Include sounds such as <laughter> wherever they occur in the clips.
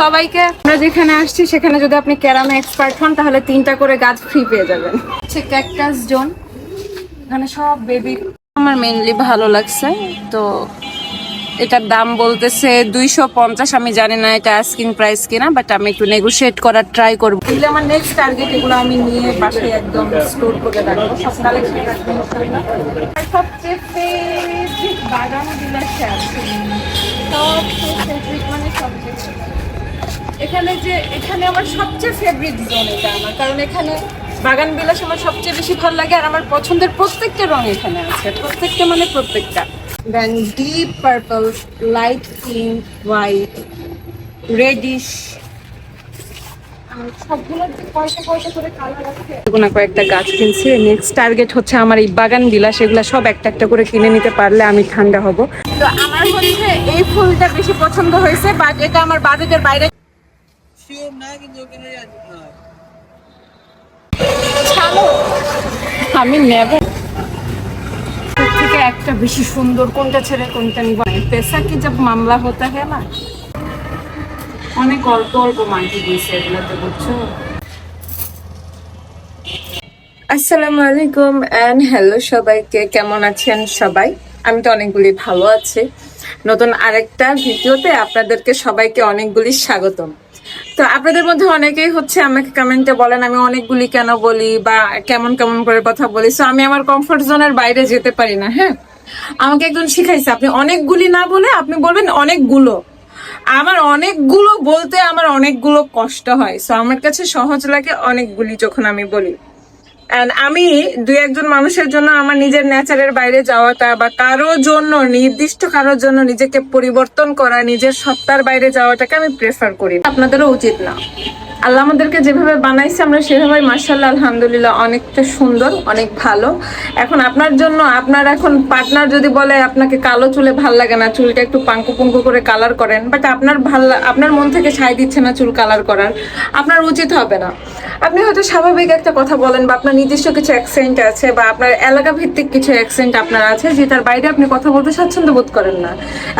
সবাইকে আমরা যেখানে আসছি সেখানে যদি আপনি ক্যারামে এক্সপার্ট হন তাহলে তিনটা করে গাছ ফ্রি পেয়ে যাবেন। হচ্ছে ক্যাকটাস জোন এখানে সব বেবি আমার মেইনলি ভালো লাগছে। তো এটার দাম বলতেছে দুইশো পঞ্চাশ। আমি জানি না এটা আস্কিং প্রাইস কিনা বাট আমি একটু নেগোশিয়েট করার ট্রাই করব। এগুলো আমার নেক্সট টার্গেট এগুলো আমি নিয়ে বাসায় একদম স্টোর করে রাখব। সব কালেকশন রাখব সবচেয়ে ফেভারিট বাগান বিলাসে আছে সবচেয়ে ফেভারিট মানে সবচেয়ে। এখানে যে এখানে আমার সবচেয়ে ফেভারিট জোন এটা আমার কারণ এখানে বাগান বিলাস আমার সবচেয়ে বেশি ভালো লাগে আর আমার পছন্দের প্রত্যেকটা রং এখানে আছে প্রত্যেকটা মানে প্রত্যেকটা। Then deep purple light pink white reddish কয়েকটা গাছ কিনছি নেক্সট টার্গেট হচ্ছে আমার এই বাগান বিলাস এগুলো সব একটা একটা করে কিনে নিতে পারলে আমি ঠান্ডা হব। তো আমার হচ্ছে এই ফুলটা বেশি পছন্দ হয়েছে বাট এটা আমার বাজেটের বাইরে শিওর না কিন্তু ওখানে নয় ছাড়ো। আমি নেব। থেকে একটা বেশি সুন্দর কোনটা ছেড়ে কোনটা নিব? পেশা কি জব মামলা হতা হ্যাঁ না? অনেক অল্প অল্প মাটি দিয়েছে এগুলোতে বুঝছ? আসসালামু আলাইকুম অ্যান্ড হ্যালো সবাইকে কেমন আছেন সবাই? আমি তো অনেকগুলি ভালো আছি। নতুন আরেকটা ভিডিওতে আপনাদেরকে সবাইকে অনেকগুলি স্বাগতম। তো আপনাদের মধ্যে অনেকেই হচ্ছে আমাকে কমেন্টে বলেন, আমি অনেকগুলি কেন বলি বা কেমন কেমন করে কথা বলি। সো আমি আমার কমফোর্ট জোনের বাইরে যেতে পারি না হ্যাঁ? আমাকে একজন শিখাইছে, আপনি অনেকগুলি না বলে আপনি বলবেন অনেকগুলো। আমার অনেকগুলো বলতে আমার অনেকগুলো কষ্ট হয়। সো আমার কাছে সহজ লাগে অনেকগুলি যখন আমি বলি। And আমি দু একজন মানুষের জন্য আমার নিজের নেচারের বাইরে যাওয়াটা বা কারও জন্য, নির্দিষ্ট কারোর জন্য নিজেকে পরিবর্তন করা, নিজের সত্তার বাইরে যাওয়াটাকে আমি প্রেফার করি। আপনাদেরও উচিত না। আল্লাহ আমাদেরকে যেভাবে বানাইছে, আমরা সেভাবে মার্শাল্লাহ আলহামদুলিল্লাহ, অনেকটা সুন্দর, অনেক ভালো। এখন আপনার জন্য, আপনার এখন পার্টনার যদি বলে আপনাকে কালো চুলে ভালো লাগে না, চুলটা একটু পাঙ্কু পুঙ্কু করে কালার করেন বাট আপনার ভালো, আপনার মন থেকে ছাই দিচ্ছে না চুল কালার করার, আপনার উচিত হবে না। আপনি হয়তো স্বাভাবিক একটা কথা বলেন বা আপনার নিজস্ব কিছু অ্যাকসেন্ট আছে বা আপনার এলাকা ভিত্তিক কিছু অ্যাকসেন্ট আপনার আছে যেটার বাইরে আপনি কথা বলতে স্বাচ্ছন্দ্য বোধ করেন না।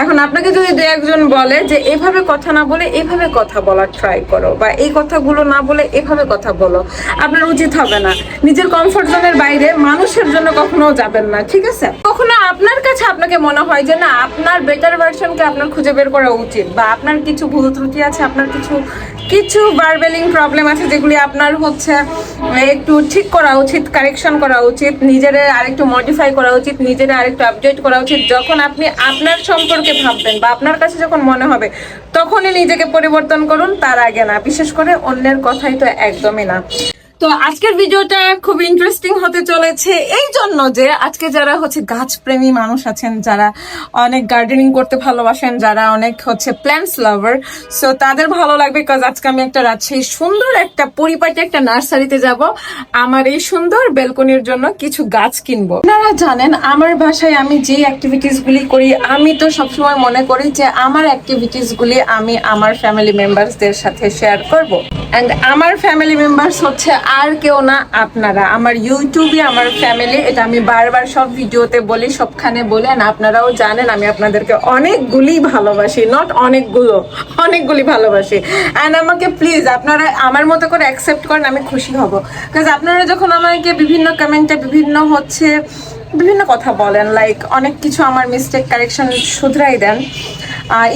এখন আপনাকে যদি দু একজন বলে যে এভাবে কথা না বলে এভাবে কথা বলার ট্রাই করো বা এই কথাগুলো না বলে এভাবে কথা বলো, আপনার উচিত হবে না। নিজের কমফোর্ট জোনের বাইরে মানুষের জন্য কখনো যাবেন না, ঠিক আছে? কখনো আপনার কাছে আপনাকে মনে হয় যে না, আপনার বেটার ভার্সনকে আপনার খুঁজে বের করা উচিত বা আপনার কিছু ভুল ত্রুটি আছে, আপনার কিছু কিছু বার্বেলিং প্রবলেম আছে যেগুলি আপনার হচ্ছে একটু ঠিক করা উচিত কারেকশন করা উচিত, নিজেরা আরেকটু মডিফাই করা উচিত, নিজেরা আরেকটু আপডেট করা উচিত। যখন আপনি আপনার সম্পর্কে ভাববেন বা আপনার কাছে যখন মনে হবে, তখনই নিজেকে পরিবর্তন করুন, তার আগে না, বিশেষ করে অন্যের কথাই তো একদমই না। তো আজকের ভিডিওটা খুব ইন্টারেস্টিং হতে চলেছে এই জন্য যে আজকে যারা হচ্ছে গাছ প্রেমী মানুষ আছেন, যারা অনেক গার্ডেনিং করতে ভালোবাসেন, যারা অনেক হচ্ছে প্ল্যান্টস লাভার সো তাদের ভালো লাগবে কাজ আজকে আমি একটা রাজশাহী সুন্দর একটা পরিপাটি একটা নার্সারিতে যাব। আমার এই সুন্দর বেলকনির জন্য কিছু গাছ কিনবো। আপনারা জানেন, আমার বাসায় আমি যে অ্যাক্টিভিটিস গুলি করি, আমি তো সবসময় মনে করি যে আমার অ্যাক্টিভিটিস গুলি আমি আমার ফ্যামিলি মেম্বারসদের সাথে শেয়ার করব। অ্যান্ড আমার ফ্যামিলি মেম্বার্স হচ্ছে আর কেউ না, আপনারা। আমার ইউটিউবে আমার ফ্যামিলি এটা আমি বারবার সব ভিডিওতে বলি, সবখানে বলি, and আপনারাও জানেন, আমি আপনাদেরকে অনেকগুলি ভালোবাসি। নট অনেকগুলো, অনেকগুলি ভালোবাসি। অ্যান্ড আমাকে প্লিজ আপনারা আমার মতো করে অ্যাকসেপ্ট করেন, আমি খুশি হব। কাজ আপনারা যখন আমাকে বিভিন্ন কমেন্টে বিভিন্ন হচ্ছে, বিভিন্ন কথা বলেন লাইক অনেক কিছু আমার মিস্টেক কারেকশন শুধরাই দেন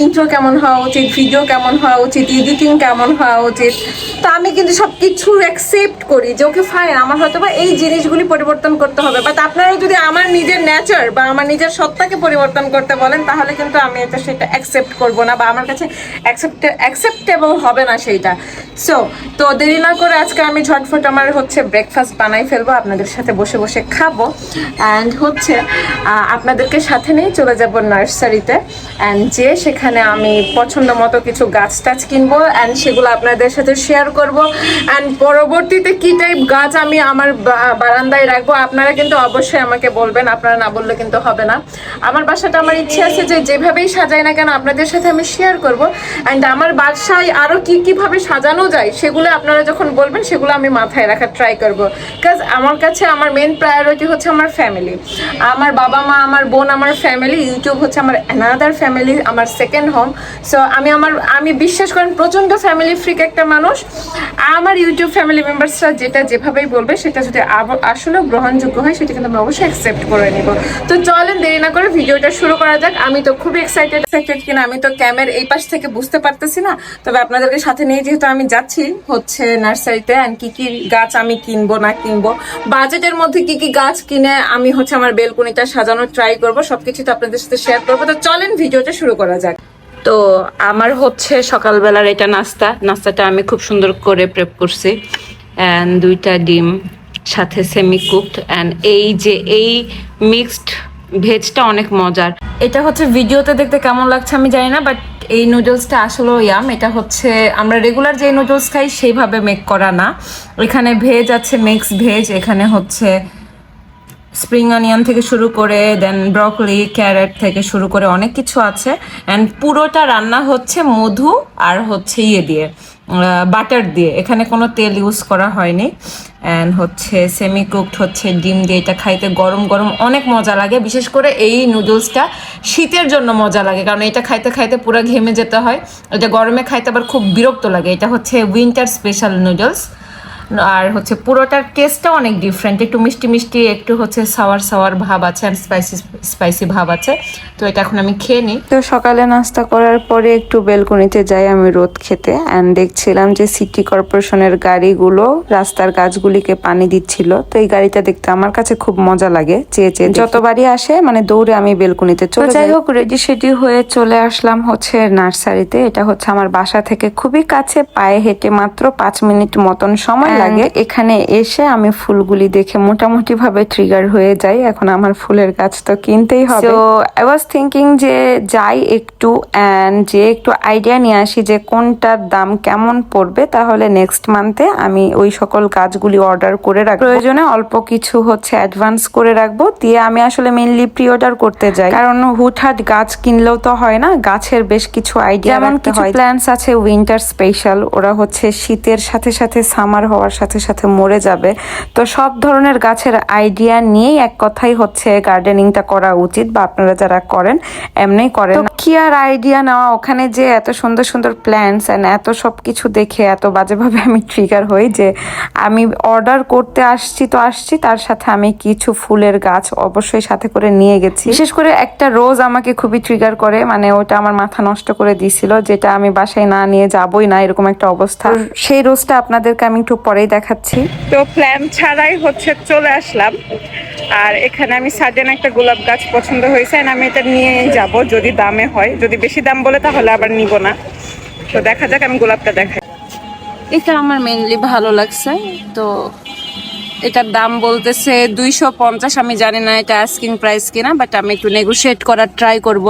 ইন্ট্রো কেমন হওয়া উচিত ভিডিও কেমন হওয়া উচিত এডিটিং কেমন হওয়া উচিত? তো আমি কিন্তু সব কিছু অ্যাকসেপ্ট করি যে ওকে ফাইন আমার হয়তো বা এই জিনিসগুলি পরিবর্তন করতে হবে। বাট আপনারা যদি আমার নিজের নেচার বা আমার নিজের সত্তাকে পরিবর্তন করতে বলেন, তাহলে কিন্তু আমি এটা সেটা অ্যাকসেপ্ট করব না বা আমার কাছে অ্যাকসেপ্ট অ্যাকসেপ্টেবল হবে না সেইটা। সো তো দেরি না করে আজকে আমি ঝটফট আমার হচ্ছে ব্রেকফাস্ট বানাই ফেলব, আপনাদের সাথে বসে বসে খাব। অ্যান্ড হচ্ছে আপনাদেরকে সাথে নিয়ে চলে যাব নার্সারিতে। অ্যান্ড যে সেখানে আমি পছন্দ মতো কিছু গাছ টাছ কিনবো অ্যান্ড সেগুলো আপনাদের সাথে শেয়ার করব অ্যান্ড পরবর্তীতে কি টাইপ গাছ আমি আমার বারান্দায় রাখব আপনারা কিন্তু অবশ্যই আমাকে বলবেন, আপনারা না বললে কিন্তু হবে না। আমার বাসাটা আমার ইচ্ছে আছে যে যেভাবেই সাজাই না কেন আপনাদের সাথে আমি শেয়ার করব অ্যান্ড আমার বাসায় আরও কি কীভাবে সাজানো যায় সেগুলো আপনারা যখন বলবেন, সেগুলো আমি মাথায় রাখার ট্রাই করব। কাজ আমার কাছে আমার মেন প্রায়োরিটি হচ্ছে আমার ফ্যামিলি আমার বাবা মা, আমার বোন, আমার ফ্যামিলি ইউটিউব হচ্ছে আমার অ্যানাদার ফ্যামিলি আমার সেকেন্ড হোম সো আমি আমার, আমি বিশ্বাস করেন প্রচণ্ড ফ্যামিলি ফ্রিক একটা মানুষ। আমার ইউটিউব ফ্যামিলি মেম্বার্সরা যেটা যেভাবেই বলবে, সেটা যদি আসলেও গ্রহণযোগ্য হয়, সেটা কিন্তু আমি অবশ্যই অ্যাকসেপ্ট করে নিব। তো চলেন দেরি না করে ভিডিওটা শুরু করা যাক। আমি তো খুবই এক্সাইটেড এক্সাইটেড কিনা, আমি তো ক্যামের এই পাশ থেকে বুঝতে পারতেছি না। তবে আপনাদেরকে সাথে নিয়ে যেহেতু আমি যাচ্ছি, হচ্ছে নার্সারিতে অ্যান্ড কি কি গাছ আমি কিনবো, না কিনবো বাজেটের মধ্যে কি কি গাছ কিনে আমি হচ্ছে আমার বেলকনিটা সাজানোর ট্রাই করব, সবকিছু তো আপনাদের সাথে শেয়ার করব। তো চলেন ভিডিওটা শুরু করা তো আমার হচ্ছে সকালবেলার এটা নাস্তা। নাস্তাটা আমি খুব সুন্দর করে প্রেপ করছি। অ্যান্ড দুইটা ডিম, সাথে সেমি কুকড অ্যান্ড এই যে এই মিক্সড ভেজটা অনেক মজার। এটা হচ্ছে ভিডিওতে দেখতে কেমন লাগছে আমি জানি না বাট এই নুডলসটা আসলেও ইয়াম এটা হচ্ছে, আমরা রেগুলার যে নুডলস খাই, সেইভাবে মেক করা না। এখানে ভেজ আছে মিক্স ভেজ এখানে হচ্ছে স্প্রিং অনিয়ন থেকে শুরু করে দেন ব্রকলি ক্যারেট থেকে শুরু করে অনেক কিছু আছে। অ্যান্ড পুরোটা রান্না হচ্ছে মধু আর হচ্ছে ইয়ে দিয়ে বাটার দিয়ে। এখানে কোনো তেল ইউজ করা হয়নি। অ্যান্ড হচ্ছে সেমি কুকড হচ্ছে ডিম দিয়ে এটা খাইতে গরম গরম অনেক মজা লাগে। বিশেষ করে এই নুডলসটা শীতের জন্য মজা লাগে, কারণ এটা খাইতে খাইতে পুরো ঘেমে যেতে হয়। এটা গরমে খাইতে আবার খুব বিরক্ত লাগে। এটা হচ্ছে উইন্টার স্পেশাল নুডলস আর হচ্ছে পুরোটার টেস্টটা অনেক ডিফারেন্ট একটু মিষ্টি মিষ্টি একটু হচ্ছে সাওয়ার সাওয়ার ভাব আছে আর স্পাইসি স্পাইসি ভাব আছে। তো এটা এখন আমি খেয়ে নিই। তো সকালে নাস্তা করার পরে একটু বেলকনিতে যাই আমি রোদ খেতে অ্যান্ড দেখছিলাম যে সিটি কর্পোরেশনের গাড়িগুলো রাস্তার গাছগুলিকে পানি দিচ্ছিল। তো এই গাড়িটা দেখতে আমার কাছে খুব মজা লাগে চেয়ে চেয়ে। যতবারই আসে মানে দৌড়ে আমি বেলকনিতে চলে যাই। হোক রেডি সেডি হয়ে চলে আসলাম হচ্ছে নার্সারিতে। এটা হচ্ছে আমার বাসা থেকে খুবই কাছে পায়ে হেঁটে মাত্র পাঁচ মিনিট মতন সময় লাগে। এখানে এসে আমি ফুলগুলি দেখে মোটামুটি ভাবে ট্রিগার হয়ে যাই। এখন আমার ফুলের গাছ তো কিনতেই হবে। তো আই ওয়াজ থিঙ্কিং যে যাই একটু অ্যান্ড যে একটু আইডিয়া নিয়ে আসি যে কোনটার দাম কেমন পড়বে তাহলে নেক্সট মান্থে আমি ওই সকল গাছগুলি অর্ডার করে রাখব। প্রয়োজনে অল্প কিছু হচ্ছে অ্যাডভান্স করে রাখব। দিয়ে আমি আসলে মেইনলি প্রি অর্ডার করতে যাই। কারণ হুটহাট গাছ কিনলেও তো হয় না গাছের বেশ কিছু আইডিয়া যেমন কিছু প্ল্যান্টস আছে উইন্টার স্পেশাল ওরা হচ্ছে শীতের সাথে সাথে সামার হওয়ার সাথে সাথে মরে যাবে। তো সব ধরনের গাছের আইডিয়া নিয়েই এক কথাই হচ্ছে গার্ডেনিংটা করা উচিত বা আপনারা যারা করেন, এমনি করেন। কি আর আইডিয়া নেওয়া? ওখানে যে এত সুন্দর সুন্দর প্ল্যান্টস এন্ড এত সব কিছু দেখে এত বাজেভাবে আমি ট্রিগার হই যে আমি অর্ডার করতে আসছি তো আসছি, তার সাথে আমি কিছু ফুলের গাছ অবশ্যই সাথে করে নিয়ে গেছি। বিশেষ করে একটা রোজ আমাকে খুবই ট্রিগার করে মানে ওটা আমার মাথা নষ্ট করে দিছিল, যেটা আমি বাসায় না নিয়ে যাবই না, এরকম একটা অবস্থা। সেই রোজটা আপনাদেরকে আমি একটু পরেই দেখাচ্ছি। তো প্ল্যান ছাড়াই হচ্ছে চলে আসলাম। আর এখানে আমি সাডেন একটা গোলাপ গাছ পছন্দ হয়েছে and আমি এটা নিয়ে যাব যদি দামে হয়। যদি বেশি দাম বলে তাহলে আবার নিব না। তো দেখা যাক আমি গোলাপটা দেখাই। এটা আমার মেনলি ভালো লাগছে। তো এটার দাম বলতেছে দুইশো পঞ্চাশ। আমি জানি না এটা আস্কিং প্রাইস কিনা বাট আমি একটু নেগোশিয়েট করার ট্রাই করব।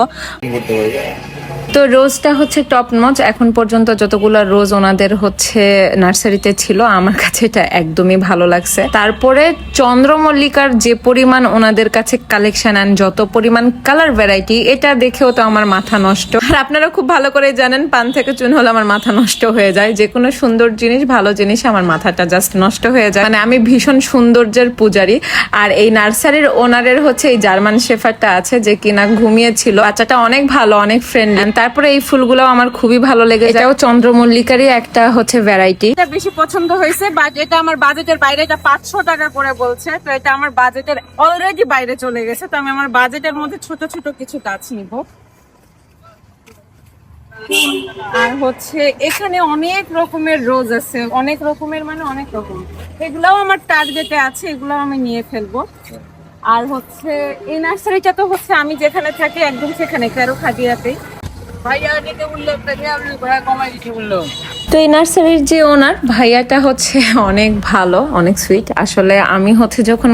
তো রোজটা হচ্ছে টপ নচ এখন পর্যন্ত যতগুলো রোজ ওনাদের হচ্ছে নার্সারিতে ছিল, আমার কাছে এটা একদমই ভালো লাগছে। তারপরে চন্দ্রমল্লিকার যে পরিমাণ ওনাদের কাছে কালেকশন অ্যান্ড যত পরিমাণ কালার ভ্যারাইটি এটা দেখেও তো আমার মাথা নষ্ট। আর আপনারা খুব ভালো করে জানেন, পান থেকে চুন হলে আমার মাথা নষ্ট হয়ে যায়। যে কোনো সুন্দর জিনিস, ভালো জিনিস আমার মাথাটা জাস্ট নষ্ট হয়ে যায়। মানে আমি ভীষণ সৌন্দর্যের পূজারি। আর এই নার্সারির ওনারের হচ্ছে এই জার্মান শেফারটা আছে, যে কিনা ঘুমিয়েছিল। বাচ্চাটা অনেক ভালো, অনেক ফ্রেন্ড তারপরে এই ফুলগুলো আমার খুবই ভালো লেগে যায়। এটাও চন্দ্রমল্লিকারই একটা হচ্ছে ভ্যারাইটি এটা বেশি পছন্দ হয়েছে বাট এটা আমার বাজেটের বাইরে এটা পাঁচশো টাকা করে বলছে তো এটা আমার বাজেটের অলরেডি বাইরে চলে গেছে তো আমি আমার বাজেটের মধ্যে ছোট ছোট কিছু গাছ নিব। আর হচ্ছে এখানে অনেক রকমের রোজ আছে অনেক রকমের মানে অনেক রকম। এগুলাও আমার টার্গেটে আছে এগুলাও আমি নিয়ে ফেলব। আর হচ্ছে এই নার্সারিটা তো হচ্ছে আমি যেখানে থাকি একদম সেখানে তেরো খাদিয়াতেই ভাইয়া নিতে বলল ভাড়া কমাই দিতে বলল। তো এই নার্সারির যে ওনার, ভাইয়াটা হচ্ছে অনেক ভালো, অনেক সুইট আসলে আমি হচ্ছে যখন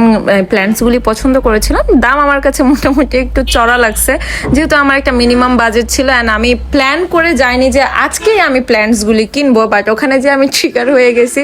প্ল্যান্টসগুলি পছন্দ করেছিলাম, দাম আমার কাছে মোটামুটি একটু চড়া লাগছে। যেহেতু আমার একটা মিনিমাম বাজেট ছিল অ্যান্ড আমি প্ল্যান করে যাইনি যে আজকেই আমি প্ল্যান্টসগুলি কিনবো বাট ওখানে যে আমি ট্রিগার হয়ে গেছি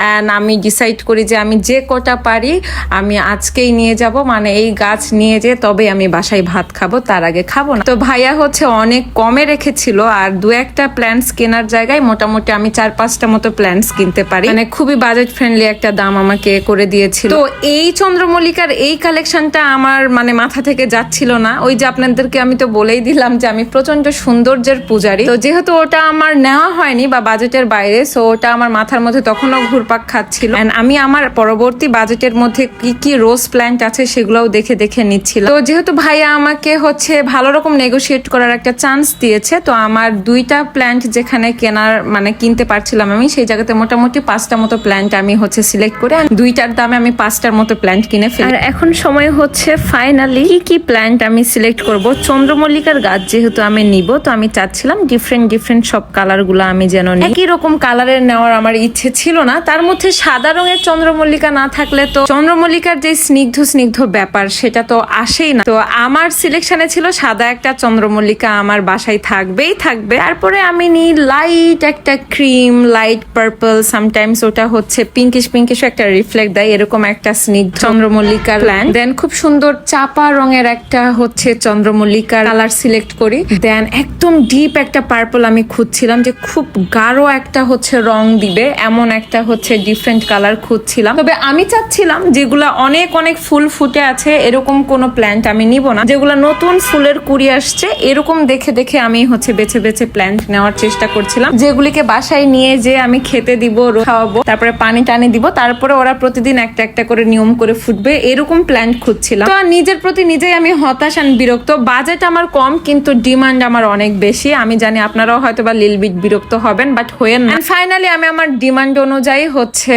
অ্যান্ড আমি ডিসাইড করি যে আমি যে কটা পারি, আমি আজকেই নিয়ে যাব। মানে এই গাছ নিয়ে যে তবে আমি বাসায় ভাত খাব, তার আগে খাব না। তো ভাইয়া হচ্ছে অনেক কমে রেখেছিল, আর দু একটা প্ল্যান্টস কেনার জায়গায় মোটামুটি আমি চার পাঁচটা মতো প্ল্যান্টস কিনতে পারি। মানে খুবই বাজেট ফ্রেন্ডলি একটা দাম আমাকে করে দিয়েছিল। তো এই চন্দ্রমল্লিকার এই কালেকশনটা আমার মানে মাথা থেকে যাচ্ছিল না। ওই যে আপনাদেরকে আমি তো বলেই দিলাম যে আমি প্রচণ্ড সৌন্দর্যের পূজারি। তো যেহেতু ওটা আমার নেওয়া হয়নি বা বাজেটের বাইরে সো ওটা আমার মাথার মধ্যে তখনও ঘুরপাক খাচ্ছিল। আমি আমার পরবর্তী বাজেটের মধ্যে কি কি রোজ প্ল্যান্ট আছে সেগুলোও দেখে দেখে নিচ্ছিলাম। তো যেহেতু ভাইয়া আমাকে হচ্ছে ভালো রকম নেগোশিয়েট করার একটা চান্স দিয়েছে, তো আমার দুইটা প্ল্যান্ট যেখানে কেনার মানে কিনতে পারছিলাম আমি সেই জায়গাতে মোটামুটি পাঁচটা মতো প্ল্যান্ট আমি হচ্ছে সিলেক্ট করে দুইটার দামে আমি পাঁচটার মতো প্ল্যান্ট কিনে ফেলি। আর এখন সময় হচ্ছে ফাইনালি কি কি প্ল্যান্ট আমি সিলেক্ট করব? চন্দ্রমল্লিকার গাছ যেহেতু আমি নিব তো আমি চাচ্ছিলাম ডিফারেন্ট ডিফারেন্ট সব কালারগুলো আমি যেন নিই। একই রকম কালারের নেওয়ার আমার ইচ্ছে ছিল না তার মধ্যে সাদা রঙের চন্দ্রমল্লিকা না থাকলে তো চন্দ্রমল্লিকার যে স্নিগ্ধ স্নিগ্ধ ব্যাপার সেটা তো আসেই না। তো আমার সিলেকশনে ছিল সাদা একটা চন্দ্রমল্লিকা আমার বাসায় থাকবেই থাকবে। তারপরে আমি নিই লাইট একটা ক্রিম লাইট পার্পল সামটাইমস ওটা হচ্ছে পিঙ্কিশ পিঙ্কিশ একটা রিফ্লেক্ট দেয়, এরকম একটা স্নিগ্ধ চন্দ্রমল্লিকার প্ল্যান্ট দেন খুব সুন্দর চাপা রঙের একটা হচ্ছে চন্দ্রমল্লিকার কালার সিলেক্ট করি। দেন একদম ডিপ একটা পার্পল আমি খুঁজছিলাম যে খুব গাঢ় একটা হচ্ছে রং দিবে, এমন একটা হচ্ছে ডিফারেন্ট কালার খুঁজছিলাম। তবে আমি চাচ্ছিলাম যেগুলা অনেক অনেক ফুল ফুটে আছে, এরকম কোনো প্ল্যান্ট আমি নিব না। যেগুলা নতুন ফুলের কুড়ি আসছে, এরকম দেখে দেখে আমি হচ্ছে বেছে বেছে প্ল্যান্ট নেওয়ার চেষ্টা করছিলাম। যেগুলিকে বাসায় নিয়ে যে আমি খেতে দিব খাওয়াবো, তারপরে পানি টানি দিব, তারপরে ওরা প্রতিদিন একটা একটা করে নিয়ম করে ফুটবে, এরকম প্ল্যান খুঁজছিলাম। তো নিজের প্রতি নিজেই আমি হতাশ and বিরক্ত। বাজেট আমার কম, কিন্তু ডিমান্ড আমার অনেক বেশি। আমি জানি আপনারাও হয়তো বা লিলবিট বিরক্ত হবেন বাট হয়ে না। ফাইনালি আমি আমার ডিমান্ড অনুযায়ী হচ্ছে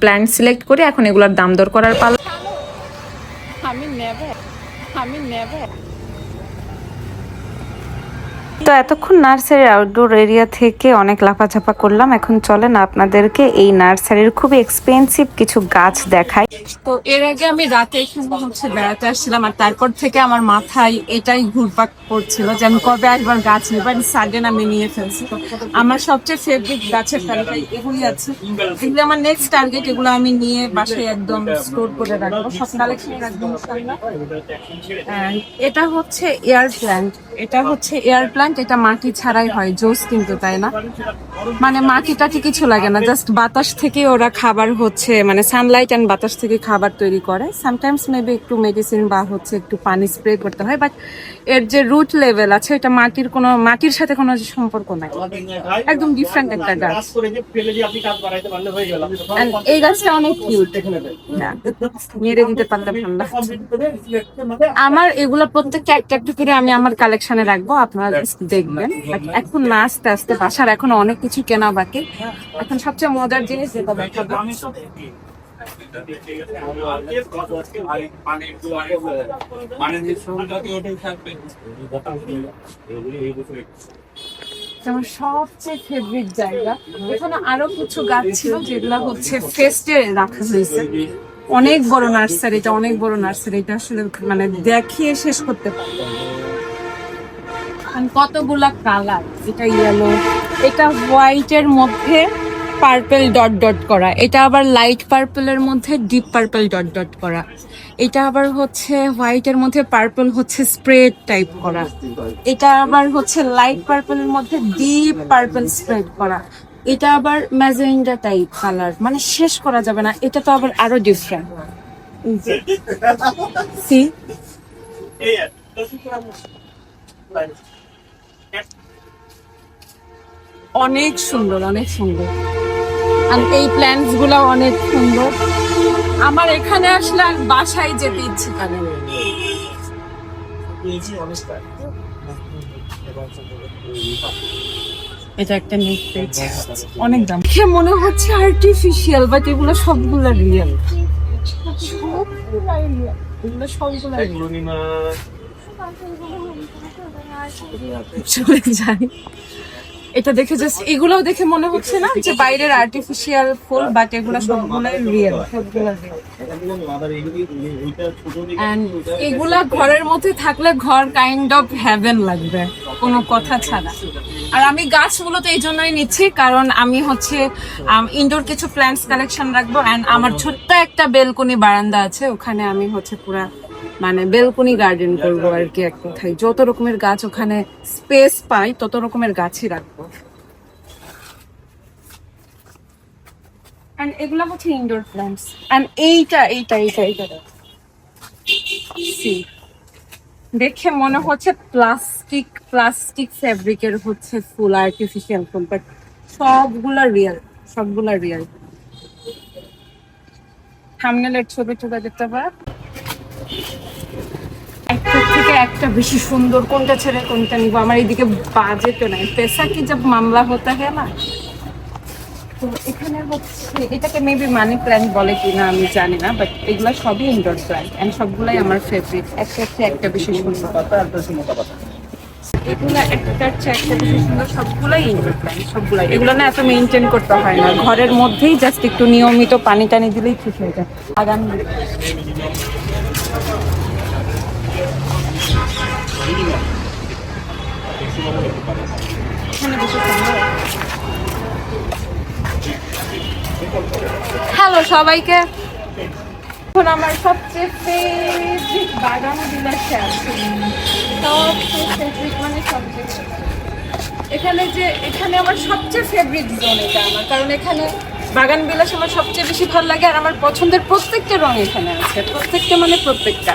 প্ল্যান্ট সিলেক্ট করে। এখন এগুলোর দাম দর করার পালা আমি নেবে। আমি নেবে। তো এতক্ষণ নার্সারির আউটডোর এরিয়া থেকে অনেক লাফাঝাপা করলাম। এখন চলেন আপনাদেরকে এই নার্সারির খুবই এক্সপেন্সিভ কিছু গাছ দেখাই। তো এর আগে আমি রাতে এখানে হচ্ছে বেড়াতে আসছিলাম আর তারপর থেকে আমার মাথায় এটাই ঘুরপাক করছিল যে আমি কবে একবার গাছ নেব সাডেন আমি নিয়ে ফেলছি। আমার সবচেয়ে ফেভারিট গাছের তালিকায় এগুলি আছে। এগুলি আমার নেক্সট টার্গেট এগুলো আমি নিয়ে বাসায় একদম স্টোর করে রাখব। সব কালেকশন রাখব এটা হচ্ছে এয়ার প্ল্যান্ট এটা হচ্ছে এয়ার প্ল্যান্ট এটা মাটি ছাড়াই হয় জোস কিন্তু তাই না? মানে মাটি টাটি কিছু লাগে না জাস্ট বাতাস থেকে ওরা খাবার হচ্ছে মানে সানলাইট এন্ড বাতাস থেকে খাবার তৈরি করে। সামটাইমস মেবি একটু মেডিসিন বা হচ্ছে একটু পানি স্প্রে করতে হয় বাট এর যে রুট লেভেল আছে এটা মাটির কোনো মাটির সাথে কোনো সম্পর্ক নাই। একদম ডিফারেন্ট একটা গাছ। এই গাছটা অনেক কিউট মেরে দিতে পারলে ভালো। আমার এগুলো প্রত্যেকটা একটা একটা করে আমি আমার কালেকশনে রাখব আপনারা দেখবেন এখন না আস্তে আস্তে বাসার এখন অনেক কিছু কেনা বাকি। এখন সবচেয়ে মজার জিনিস যেটা দেখাবো। আমার সবচেয়ে ফেভারিট জায়গা, এখানে আরও কিছু গাছ ছিল যেগুলো হচ্ছে ফেস্টে রাখা হয়েছে। অনেক বড় নার্সারি, এটা অনেক বড় নার্সারি, এটা আসলে মানে দেখিয়ে শেষ করতে পারব কতগুলা কালার এটা ইয়েলো এটা হোয়াইটের মধ্যে পার্পল ডট ডট করা এটা আবার লাইট পার্পলের মধ্যে ডিপ পার্পল ডট ডট করা এটা আবার হচ্ছে হোয়াইটের মধ্যে পার্পল হচ্ছে স্প্রেড টাইপ করা এটা আবার হচ্ছে লাইট পার্পলের মধ্যে ডিপ পার্পল স্প্রেড করা এটা আবার ম্যাজেন্ডা টাইপ কালার মানে শেষ করা যাবে না এটা তো আবার আরও ডিফারেন্ট <laughs> সি অনেক সুন্দর অনেক সুন্দর। আর এই প্ল্যান্টসগুলো অনেক সুন্দর। আমার এখানে আসলে আর বাসায় যেতে ইচ্ছে করে। এটা একটা নেট পেজ অনেক দাম। দেখে মনে হচ্ছে আর্টিফিশিয়াল বাট এগুলো সবগুলো রিয়েল সবগুলা রিয়েল এগুলো সবগুলা। চলে যাই। এটা দেখে জাস্ট এগুলোও দেখে মনে হচ্ছে না যে বাইরের আর্টিফিশিয়াল ফুল বাট এগুলো সবগুলাই রিয়েল এগুলা ঘরের মধ্যে থাকলে ঘর কাইন্ড অফ হ্যাভেন লাগবে, কোনো কথা ছাড়া। আর আমি গাছগুলো তো এই জন্যই নিচ্ছি, কারণ আমি হচ্ছে ইনডোর কিছু প্ল্যান্টস কালেকশন রাখব অ্যান্ড আমার ছোট্ট একটা বেলকনি বারান্দা আছে, ওখানে আমি হচ্ছে পুরা মানে বেলকনি গার্ডেন করব আর কি এক কথায়। যত রকমের গাছ ওখানে স্পেস পাই তত রকমের গাছই রাখব। এন্ড এগুলা হচ্ছে ইনডোর প্ল্যান্টস এন্ড এইটা এইটা এইটা এইটা। See, দেখে মনে হচ্ছে প্লাস্টিক প্লাস্টিক ফ্যাব্রিকের হচ্ছে ফুল আর্টিফিশিয়াল ফুল বাট সবগুলা রিয়েল সবগুলা রিয়েল থামনেলের ছবি টুকা দেখতে পার? একটা বেশি সুন্দর কোনটা ছেড়ে কোনটা নিব? আমার এইদিকে বাজেটও নাই। পেশা কি জব মামলা হতা হ্যাঁ না তো এখানে হচ্ছে, এটাকে মেবি মানি প্ল্যান্ট বলে কিনা আমি জানি না বাট এগুলা সবই ইনডোর প্ল্যান্ট এন্ড সবগুলাই আমার ফেভারিট একটা একটা একটা বেশি সুন্দর। এগুলা একটার চেয়ে একটা বেশি সুন্দর ইনডোর প্ল্যান্ট এগুলো না এত মেনটেন করতে হয় না। ঘরের মধ্যেই জাস্ট একটু নিয়মিত পানি টানি দিলেই ঠিক হয়ে যায়। আগামী হ্যালো সবাইকে। এখন আমার সবচেয়ে ফেভারিট বাগান বিলাসে আছে ফেভারিট মানে সবচেয়ে। এখানে যে, এখানে আমার সবচেয়ে ফেভারিট জোন এটা আমার, কারণ এখানে বাগান বিলাস আমার সবচেয়ে বেশি ভালো লাগে আর আমার পছন্দের প্রত্যেকটা রং এখানে আছে, প্রত্যেকটা মানে প্রত্যেকটা।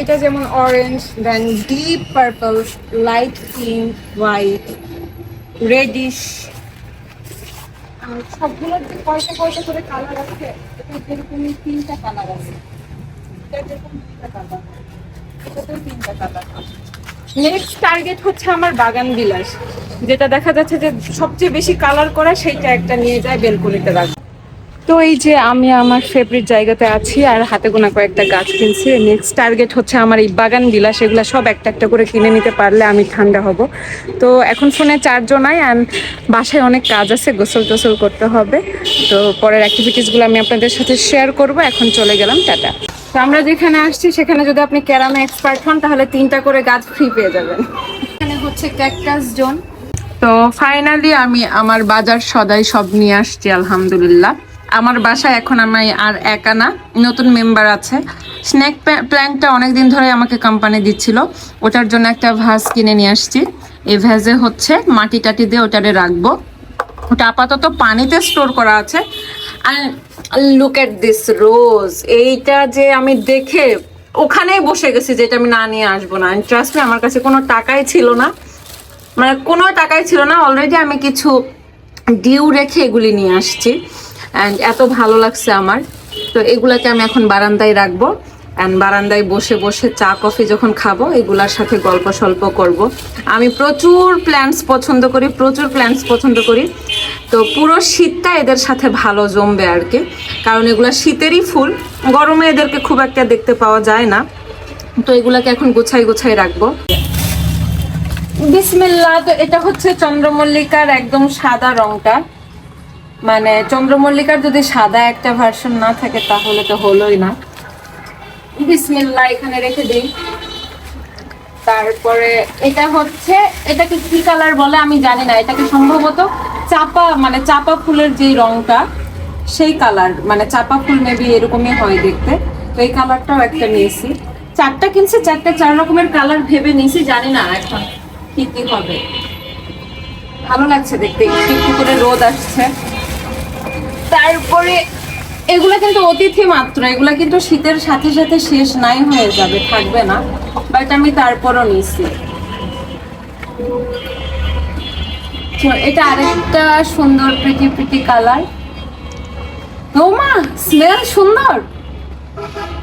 এটা যেমন orange then deep purple light pink white reddish সবগুলোর যে কয়টা কয়টা করে কালার আছে এটা যেরকমই তিনটা কালার আছে এটা যেরকম তিনটা কালার এটাতেও তিনটা কালার নেক্সট টার্গেট হচ্ছে আমার বাগান বিলাস যেটা দেখা যাচ্ছে যে সবচেয়ে বেশি কালার করা সেইটা একটা নিয়ে যায় বেলকনিতে রাখব তো এই যে আমি আমার ফেভারিট জায়গাতে আছি আর হাতে গোনা কয়েকটা গাছ কিনছি নেক্সট টার্গেট হচ্ছে আমার এই বাগান বিলাস, এগুলো সব একটা একটা করে কিনে নিতে পারলে আমি ঠান্ডা হব। তো এখন ফোনে চারজন আই অ্যান্ড বাসায় অনেক কাজ আছে, গোসল টোসল করতে হবে। তো পরের অ্যাক্টিভিটিসগুলো আমি আপনাদের সাথে শেয়ার করব, এখন চলে গেলাম, টাটা। তো আমরা যেখানে আসছি, সেখানে যদি আপনি ক্যারামে এক্সপার্ট হন, তাহলে তিনটা করে গাছ ফ্রি পেয়ে যাবেন। এখানে হচ্ছে ক্যাকটাস জোন তো ফাইনালি আমি আমার বাজার সদাই সব নিয়ে আসছি, আলহামদুলিল্লাহ। আমার বাসায় এখন আমি আর একা না, নতুন মেম্বার আছে। স্নেক প্ল্যান্টটা অনেক দিন ধরে আমাকে কোম্পানি দিচ্ছিল, ওটার জন্য একটা ভাস কিনে নিয়ে আসছি। এই ভ্যাজে হচ্ছে মাটি টাটি দিয়ে ওটারে রাখব। ওটা আপাতত পানিতে স্টোর করা আছে। আর লুক এট দিস রোজ এইটা যে আমি দেখে ওখানেই বসে গেছি যেটা আমি না নিয়ে আসব না। ট্রাস্ট আমার কাছে কোনো টাকাই ছিল না। মানে কোনো টাকাই ছিল না অলরেডি আমি কিছু ডিউ রেখে এগুলি নিয়ে আসছি। অ্যান্ড এত ভালো লাগছে আমার। তো এগুলাকে আমি এখন বারান্দায় রাখব। অ্যান্ড বারান্দায় বসে বসে চা, কফি যখন খাব, এগুলার সাথে গল্প সল্প করব। আমি প্রচুর প্ল্যান্টস পছন্দ করি, প্রচুর প্ল্যান্টস পছন্দ করি। তো পুরো শীতটা এদের সাথে ভালো জমবে আর কি। কারণ এগুলা শীতেরই ফুল, গরমে এদেরকে খুব একটা দেখতে পাওয়া যায় না। তো এগুলাকে এখন গুছাই গুছাই রাখব। বিসমিল্লাহ, তো এটা হচ্ছে চন্দ্রমল্লিকার একদম সাদা রংটা। মানে চন্দ্রমল্লিকার যদি সাদা একটা ভার্সন না থাকে, তাহলে তো হলোই না। বিসমিল্লাহ এখানে রেখে দিই। তারপরে এটা হচ্ছে, এটাকে কি কালার বলে আমি জানি না। এটাকে সম্ভবত চাপা মানে চাপা ফুলের যে রংটা, সেই কালার মানে চাপা ফুল মেবি এরকমই হয় দেখতে। তো এই কালারটাও একটা নিয়েছি। চারটা কিনছি, চারটা চার রকমের কালার ভেবে নিয়েছি, জানি না এখন কি কি হবে। ভালো লাগছে দেখতে একটু করে রোদ আসছে। তারপরে এগুলা কিন্তু অতিথি মাত্র এগুলা কিন্তু শীতের সাথে সাথে শেষ নাই হয়ে যাবে থাকবে না বাট আমি তারপরও নিছি। এটা আরেকটা সুন্দর প্রিটি প্রিটি কালার মা স্মেল সুন্দর।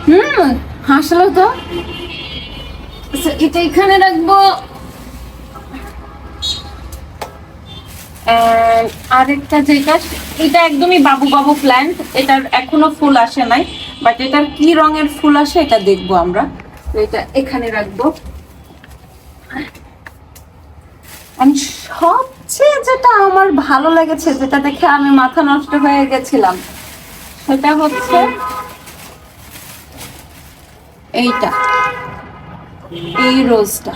হুম হাসলো তো। আচ্ছা, এটা এখানে রাখব। আরেকটা যেটা, এটা একদমই বাবু বাবু প্ল্যান্ট এটার এখনও ফুল আসে নাই বাট এটার কি রঙের ফুল আসে এটা দেখব আমরা। এটা এখানে রাখব। সবচেয়ে যেটা আমার ভালো লেগেছে, যেটা দেখে আমি মাথা নষ্ট হয়ে গেছিলাম, সেটা হচ্ছে এইটা, এই রোজটা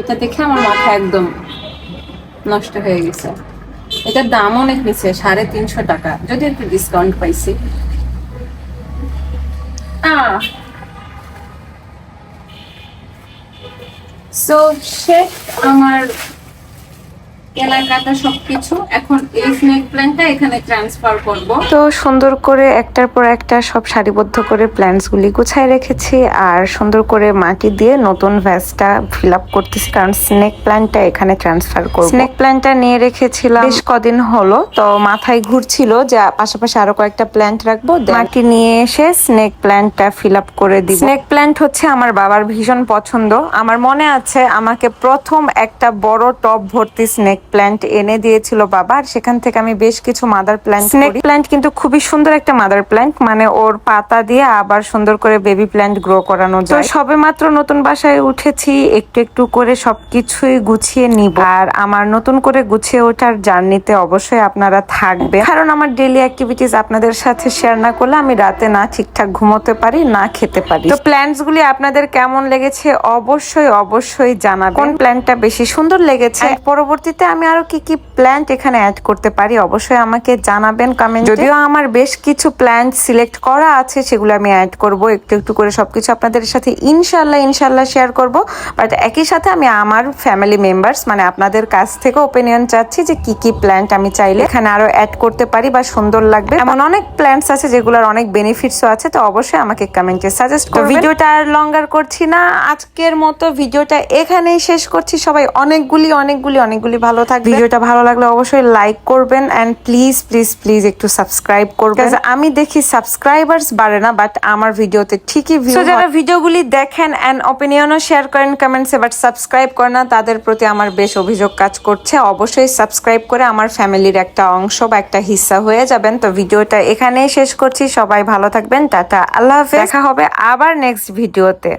এটা দেখে আমার মাথা একদম নষ্ট হয়ে গেছে। এটার দাম অনেক নিচে, সাড়ে তিনশো টাকা। যদি একটু ডিসকাউন্ট পাইছি। সো সে আমার কেনাকাটা সবকিছু। এখন এই স্নেক প্ল্যানটা এখানে ট্রান্সফার করব। তো সুন্দর করে একটার পর একটা সব সারিবদ্ধ করে প্ল্যান্টস গুলি গুছায় রেখেছি আর সুন্দর করে মাটি দিয়ে নতুন ভ্যাসটা ফিল আপ করতেছি কারণ স্নেক প্ল্যান্টটা এখানে ট্রান্সফার করব। স্নেক প্ল্যান্টটা নিয়ে রেখেছিলাম। বেশ কদিন হলো তো মাথায় ঘুরছিল যে পাশাপাশি আরও কয়েকটা প্ল্যান্ট রাখব মাটি নিয়ে এসে স্নেক প্ল্যান্টটা ফিল আপ করে দিব। স্নেক প্ল্যান্ট হচ্ছে আমার বাবার ভীষণ পছন্দ। আমার মনে আছে আমাকে প্রথম একটা বড় টব ভর্তি স্নেক প্ল্যান্ট এনে দিয়েছিল বাবা আর সেখান থেকে আমি বেশ কিছু মাদার প্ল্যান্ট স্নেক প্ল্যান্ট কিন্তু খুবই সুন্দর একটা মাদার প্ল্যান্ট মানে ওর পাতা দিয়ে আবার সুন্দর করে বেবি প্ল্যান্ট গ্রো করানো যায়। সবে মাত্র নতুন বাসায় উঠেছি একটু একটু করে সবকিছুই গুছিয়ে নিব। আর আমার নতুন করে গুছিয়ে ওঠার জার্নিতে অবশ্যই আপনারা থাকবে কারণ আমার ডেলি অ্যাক্টিভিটিস আপনাদের সাথে শেয়ার না করলে আমি রাতে না ঠিকঠাক ঘুমোতে পারি না খেতে পারি। তো প্ল্যান্টস গুলি আপনাদের কেমন লেগেছে? অবশ্যই অবশ্যই জানাবেন। কোন প্ল্যান্টটা বেশি সুন্দর লেগেছে? পরবর্তীতে আমি আরও কি কি প্ল্যান্ট এখানে অ্যাড করতে পারি? অবশ্যই আমাকে জানাবেন কমেন্ট যদিও আমার বেশ কিছু প্ল্যান্ট সিলেক্ট করা আছে সেগুলো আমি অ্যাড করব। একটু একটু করে সবকিছু আপনাদের সাথে ইনশাল্লাহ ইনশাল্লাহ শেয়ার করব। বাট একই সাথে আমি আমার ফ্যামিলি মেম্বার্স মানে আপনাদের কাছ থেকে ওপিনিয়ন চাচ্ছি যে কি কি প্ল্যান্ট আমি চাইলে এখানে আরও অ্যাড করতে পারি বা সুন্দর লাগবে। এমন অনেক প্ল্যান্টস আছে যেগুলোর অনেক বেনিফিটসও আছে তো অবশ্যই আমাকে কমেন্টে সাজেস্ট করবেন। ভিডিওটা আর লঙ্গার করছি না। আজকের মতো ভিডিওটা এখানেই শেষ করছি। সবাই অনেকগুলি অনেকগুলি অনেকগুলি ভালো থাকবে। ভিডিওটা ভালো লাগলে অবশ্যই লাইক করবেন এন্ড প্লিজ প্লিজ প্লিজ একটু সাবস্ক্রাইব করবেন। আমি দেখি সাবস্ক্রাইবার্স বাড়ে না বাট আমার ভিডিওতে ঠিকই ভিউ যারা ভিডিওগুলি দেখেন এন্ড ওপিনিয়নও শেয়ার করেন কমেন্টসে বাট সাবস্ক্রাইব করে না তাদের প্রতি আমার বেশ অভিযোগ কাজ করছে। অবশ্যই সাবস্ক্রাইব করে আমার ফ্যামিলির একটা অংশ বা একটা হিস্সা হয়ে যাবেন। তো ভিডিওটা এখানেই শেষ করছি। সবাই ভালো থাকবেন। টাটা। আল্লাহ হাফেজ। দেখা হবে আবার নেক্সট ভিডিওতে